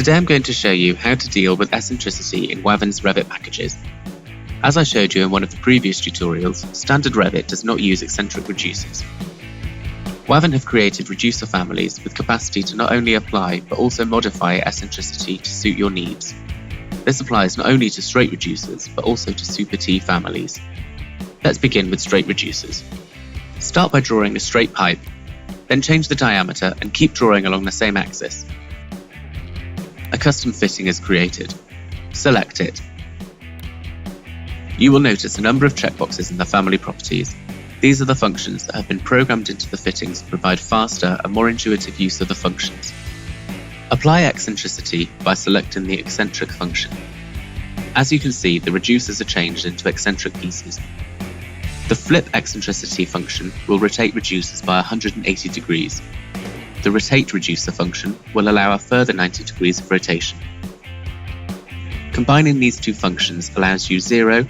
Today I'm going to show you how to deal with eccentricity in Wavin's Revit packages. As I showed you in one of the previous tutorials, standard Revit does not use eccentric reducers. Wavin have created reducer families with capacity to not only apply but also modify eccentricity to suit your needs. This applies not only to straight reducers but also to Super T families. Let's begin with straight reducers. Start by drawing a straight pipe, then change the diameter and keep drawing along the same axis. Custom fitting is created. Select it. You will notice a number of checkboxes in the family properties these are the functions that have been programmed into the fittings to provide faster and more intuitive use of the functions. Apply eccentricity by selecting the eccentric function. As you can see, the reducers are changed into eccentric pieces. The flip eccentricity function will rotate reducers by 180 degrees. The rotate reducer function will allow a further 90 degrees of rotation. Combining these two functions allows you 0,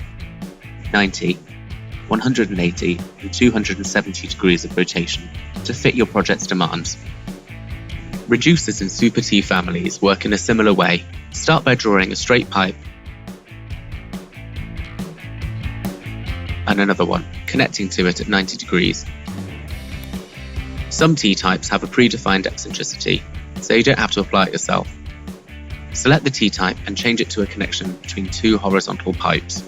90, 180 and 270 degrees of rotation to fit your project's demands. Reducers in Super T families work in a similar way. Start by drawing a straight pipe and another one, connecting to it at 90 degrees. Some T-types have a predefined eccentricity, so you don't have to apply it yourself. Select the T-type and change it to a connection between two horizontal pipes.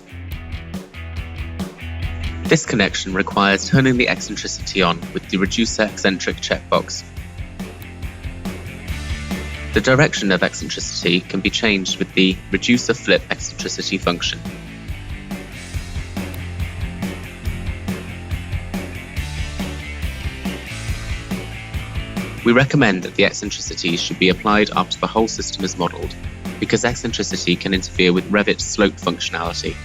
This connection requires turning the eccentricity on with the Reducer Eccentric checkbox. The direction of eccentricity can be changed with the Reducer Flip eccentricity function. We recommend that the eccentricity should be applied after the whole system is modelled, because eccentricity can interfere with Revit's slope functionality.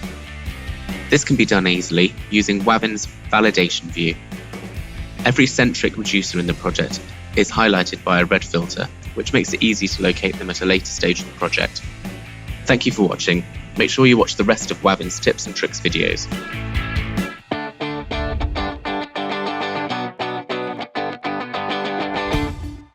This can be done easily using Wavin's validation view. Every centric reducer in the project is highlighted by a red filter, which makes it easy to locate them at a later stage of the project. Thank you for watching. Make sure you watch the rest of Wavin's tips and tricks videos.